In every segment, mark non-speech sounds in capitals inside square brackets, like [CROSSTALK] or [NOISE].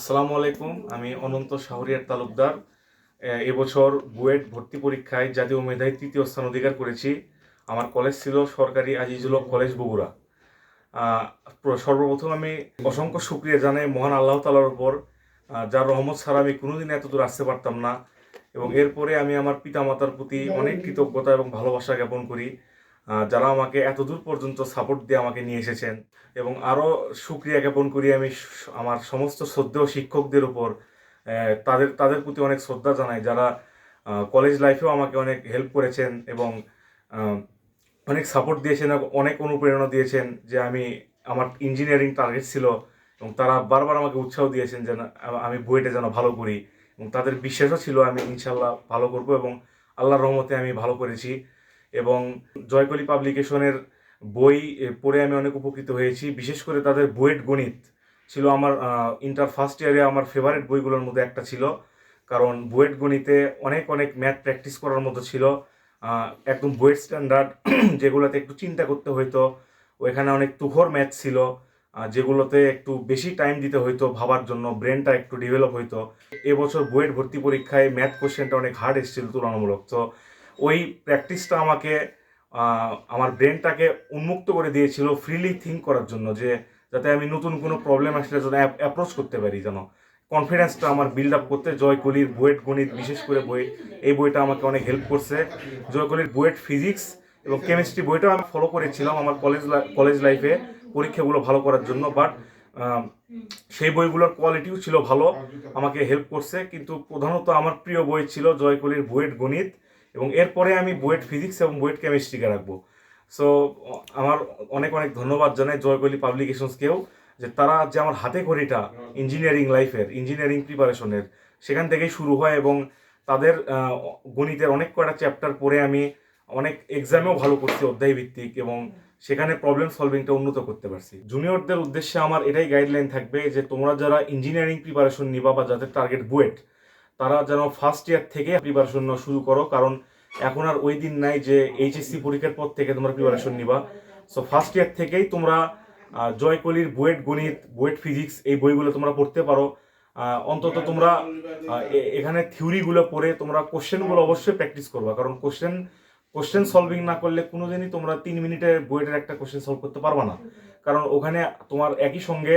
আসসালামু আলাইকুম। আমি অনন্ত শাহরিয়ার তালুকদার। এবছর বুয়েট ভর্তি পরীক্ষায় জাতীয় মেধায় তৃতীয় স্থান অধিকার করেছি। আমার কলেজ ছিল সরকারি আজিজুল কলেজ বগুড়া। সর্বপ্রথম আমি অসংখ্য শুক্রিয়া জানাই মহান আল্লাহ তালার উপর। যার রহমত ছাড়া আমি কোনোদিন এত দূর আসতে পারতাম না। এবং এরপরে আমি আমার পিতামাতার প্রতি অনেক কৃতজ্ঞতা এবং ভালোবাসা জ্ঞাপন করি। যারা আমাকে এত দূর পর্যন্ত সাপোর্ট দিয়ে আমাকে নিয়ে এসেছেন এবং আরও সুক্রিয়া জ্ঞাপন করি আমি আমার সমস্ত শ্রদ্ধেয় শিক্ষকদের উপর তাদের তাদের প্রতি অনেক শ্রদ্ধা জানাই যারা কলেজ লাইফেও আমাকে অনেক হেল্প করেছেন এবং অনেক সাপোর্ট দিয়েছেন, অনেক অনুপ্রেরণা দিয়েছেন যে আমি, আমার ইঞ্জিনিয়ারিং টার্গেট ছিল এবং তারা বারবার আমাকে উৎসাহ দিয়েছেন যেন আমি বুয়েটে যেন ভালো করি এবং তাদের বিশ্বাসও ছিল আমি ইনশাল্লাহ ভালো করব এবং আল্লাহর রহমতে আমি ভালো করেছি। এবং জয়কলি পাবলিকেশনের বই পড়ে আমি অনেক উপকৃত হয়েছি। বিশেষ করে তাদের বুয়েট গণিত ছিল আমার ইন্টার ফার্স্ট ইয়ারে আমার ফেভারিট বইগুলোর মধ্যে একটা ছিল। কারণ বুয়েট গণিতে অনেক অনেক ম্যাথ প্র্যাকটিস করার মতো ছিল। একদম বুয়েট স্ট্যান্ডার্ড [CLEARS THROAT] যেগুলোতে একটু চিন্তা করতে হইতো। ওইখানে অনেক তুখর ম্যাথ ছিল যেগুলোতে একটু বেশি টাইম দিতে হইতো ভাবার জন্য ব্রেনটা একটু ডেভেলপ হইতো। এবছর বুয়েট ভর্তি পরীক্ষায় ম্যাথ কোশ্চেনটা অনেক হার্ড এসেছিল তুলনামূলক। তো ওই প্র্যাকটিসটা আমাকে আমার ব্রেনটাকে উন্মুক্ত করে দিয়েছিল ফ্রিলি থিঙ্ক করার জন্য যে, যাতে আমি নতুন কোনো প্রবলেম আসলে যেন অ্যাপ্রোচ করতে পারি যেন। কনফিডেন্সটা আমার বিল্ড আপ করতে জয়কলির বুয়েট গণিত, বিশেষ করে বই এই বইটা আমাকে অনেক হেল্প করছে। জয়কলির বুয়েট ফিজিক্স এবং কেমিস্ট্রি বইটাও আমি ফলো করেছিলাম আমার কলেজ কলেজ লাইফে পরীক্ষাগুলো ভালো করার জন্য। বাট সেই বইগুলোর কোয়ালিটিও ছিল ভালো, আমাকে হেল্প করছে। কিন্তু প্রধানত আমার প্রিয় বই ছিল জয়কলির বুয়েট গণিত। এবং এরপরে আমি বুয়েট ফিজিক্স এবং বুয়েট কেমিস্ট্রিকে রাখব। সো আমার অনেক অনেক ধন্যবাদ জানাই জয়কলি পাবলিকেশনসকেও যে তারা যে আমার হাতে খড়িটা ইঞ্জিনিয়ারিং লাইফের ইঞ্জিনিয়ারিং প্রিপারেশনের সেখান থেকেই শুরু হয় এবং তাদের গণিতের অনেক কয়টা চ্যাপ্টার পড়ে আমি অনেক এক্সামেও ভালো করছি, অধ্যায় ভিত্তিক এবং সেখানে প্রবলেম সলভিংটা উন্নত করতে পারছি। জুনিয়রদের উদ্দেশ্যে আমার এটাই গাইডলাইন থাকবে যে তোমরা যারা ইঞ্জিনিয়ারিং প্রিপারেশন নিবা বা যাদের টার্গেট বুয়েট তারা যেন ফার্স্ট ইয়ার থেকে প্রিপারেশন শুরু করো, কারণ এখন আর ওই দিন নাই যে এইচএসসি পরীক্ষার পর থেকে তোমরা প্রিপারেশন নিবা। সো ফার্স্ট ইয়ার থেকেই তোমরা জয়কলির বুয়েট গণিত, বুয়েট ফিজিক্স এই বইগুলো তোমরা পড়তে পারো। অন্তত তোমরা এখানে থিওরিগুলো পড়ে তোমরা কোশ্চেনগুলো অবশ্যই প্র্যাকটিস করবা, কারণ কোশ্চেন কোশ্চেন সলভিং না করলে কোনোদিনই তোমরা তিন মিনিটে বুয়েটের একটা কোশ্চেন সলভ করতে পারবা না। কারণ ওখানে তোমার একই সঙ্গে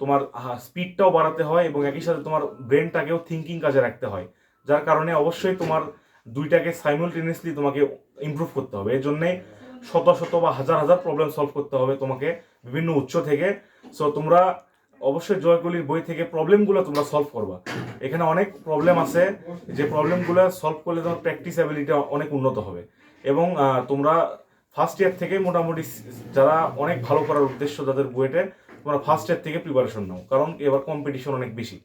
তোমার স্পিডটাও বাড়াতে হয় এবং একই সাথে তোমার ব্রেনটাকেও থিঙ্কিং কাজে রাখতে হয়। যার কারণে অবশ্যই তোমার দুইটাকে সাইমultaneously তোমাকে ইমপ্রুভ করতে হবে। এর জন্যে শত শত বা হাজার হাজার প্রবলেম সলভ করতে হবে তোমাকে বিভিন্ন উৎস থেকে। সো তোমরা অবশ্যই জয়গুলির বই থেকে প্রবলেমগুলো তোমরা সলভ করবা। এখানে অনেক প্রবলেম আছে। যে প্রবলেমগুলো সলভ করলে তোমার প্র্যাকটিস অ্যাবিলিটি অনেক উন্নত হবে। এবং তোমরা ফার্স্ট ইয়ার থেকে মোটামুটি যারা অনেক ভালো করার উদ্দেশ্য যাদের বুয়েটে, তোমরা ফার্স্ট ইয়ার থেকে প্রিপারেশন নাও, কারণ এবার কম্পিটিশন অনেক বেশি।